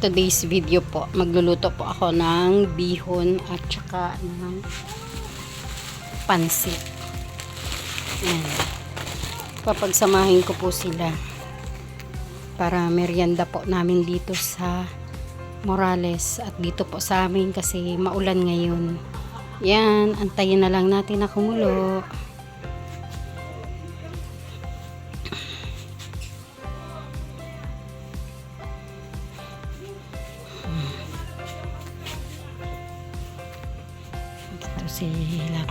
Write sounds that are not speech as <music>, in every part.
Today's video po, magluluto po ako ng bihon at saka ng pansit. Ayan. Papagsamahin ko po sila para merienda po namin dito sa Morales at dito po sa amin kasi maulan ngayon. Yan, antayin na lang natin na kumulo.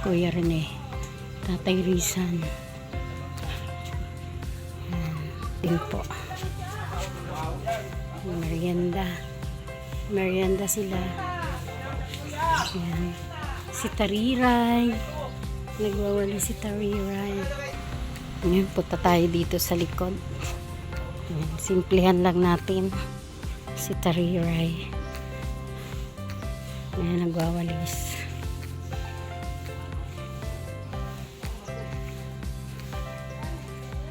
Kuya Rene. Tatay Rizan. Din po. Merienda. Merienda sila. Yan. Si Tariray. Nagwawali si Tariray. Ngayon punta tayo dito sa likod. Yan. Simplihan lang natin si Tariray. Ayan, nagwawalis.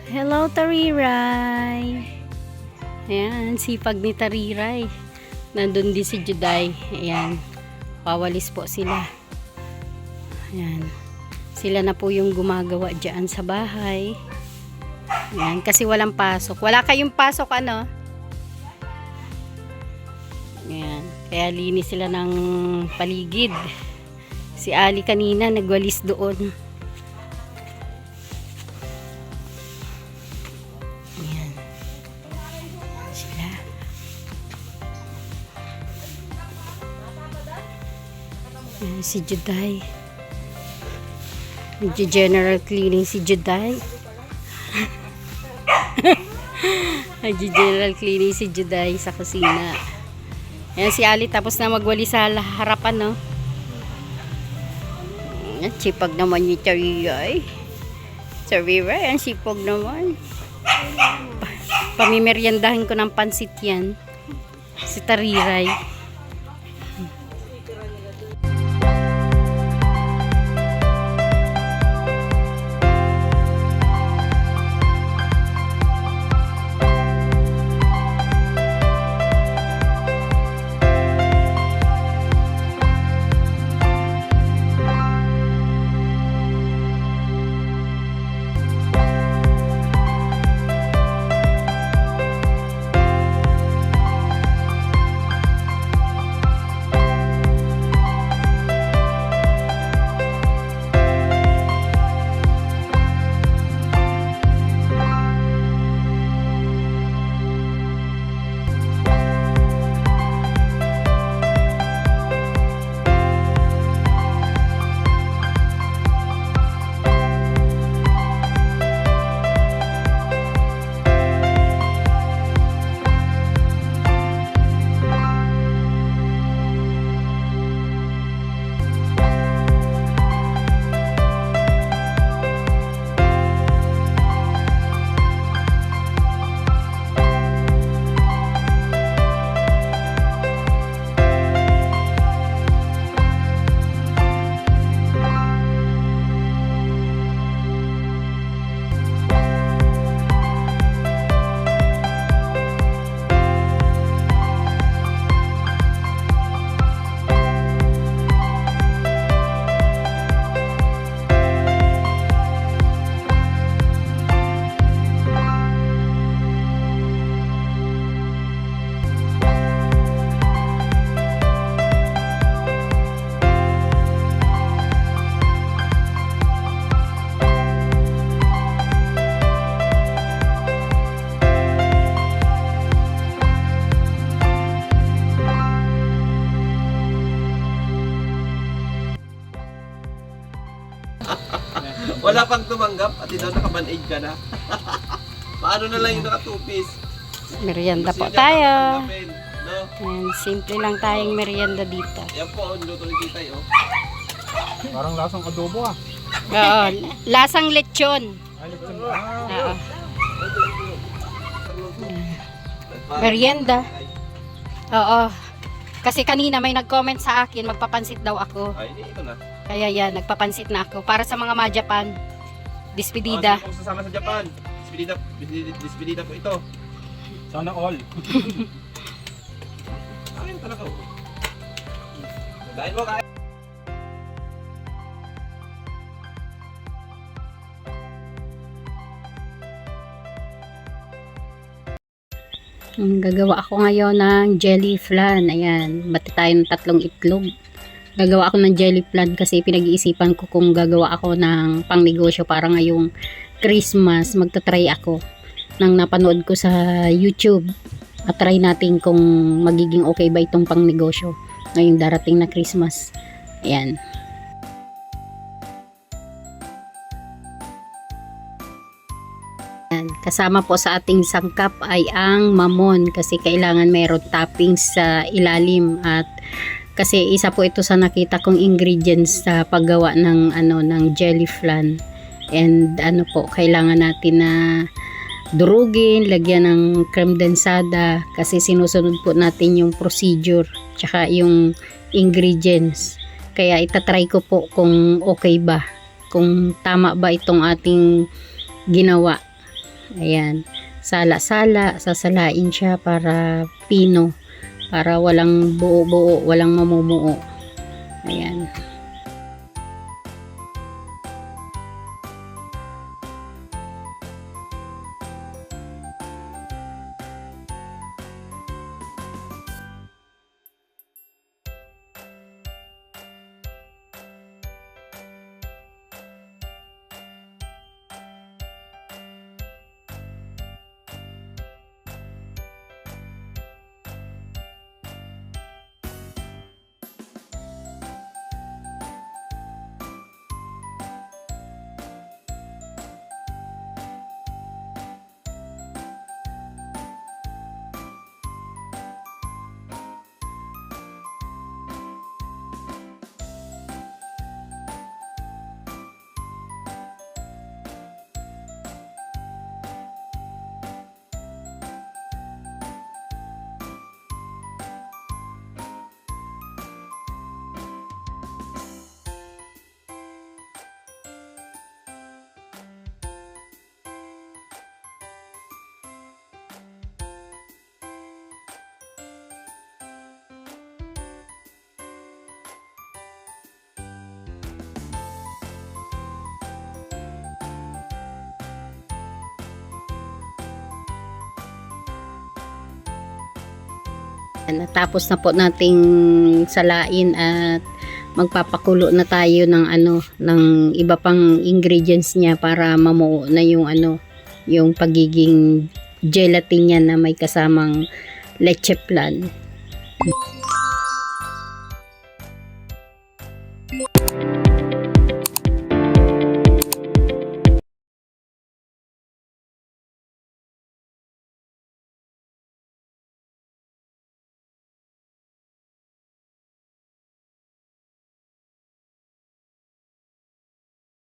Hello, Tariray! Ayan, sipag ni Tariray. Nandun din si Juday. Ayan, wawalis po sila. Ayan. Sila na po yung gumagawa dyan sa bahay. Ayan, kasi walang pasok. Wala kayong pasok, ano? Ayan. Kaya linis sila ng paligid. Si Ali kanina nagwalis doon. Ayan, si Juday. Nagji-general cleaning si Juday. Nagji-general <laughs> cleaning si Juday sa kusina. Ayan si Ali tapos na magwali sa harapan, no? Ayan, sipag naman ni Chariyay. Chariyay, ang sipag naman. Pa pamimeryandahin ko ng pansit yan. Si Tariray. Wala pang tumanggap at ito naka-band-aid ka na. <laughs> Paano na lang yung naka-two-piece? Merienda po tayo. No? Ayan, simple lang tayong merienda dito. Yan po, ang luto ni Titay, oh. Parang lasang adobo ah. Oo, lasang lechon. Ay, lechon. Oo. Ah, Merienda. Oo. Kasi kanina may nag-comment sa akin, magpapansit daw ako. Ay, ito na. Kaya yan, nagpapansit na ako. Para sa mga ma Japan, dispedida. Oh, ah, sasama sa Japan. Dispedida, dispedida po ito. Sana all. <laughs> Ayun talaga. Oh. Dahil mo kayo. Gagawa ako ngayon ng jelly flan. Ayan, bati tayo ng tatlong itlog. Gagawa ako ng jelly flan kasi pinag-iisipan ko kung gagawa ako ng pangnegosyo para ngayong Christmas. Magta-try ako nang napanood ko sa YouTube. At try natin kung magiging okay ba itong pangnegosyo ngayong darating na Christmas. Ayan. Yan. Kasama po sa ating sangkap ay ang mamon kasi kailangan mayroon toppings sa ilalim at kasi isa po ito sa nakita kong ingredients sa paggawa ng ano ng jelly flan. And ano po kailangan natin na durugin, lagyan ng creme densada kasi sinusunod po natin yung procedure tsaka yung ingredients. Kaya itatry ko po kung okay ba kung tama ba itong ating ginawa Ayan. Sala-sala, sasalain siya para pino. Para walang buo-buo, walang mamumuo. Ayan. Natapos na po nating salain at magpapakulo na tayo ng ano ng iba pang ingredients niya para mamuo na yung ano yung pagiging gelatin niya na may kasamang leche flan.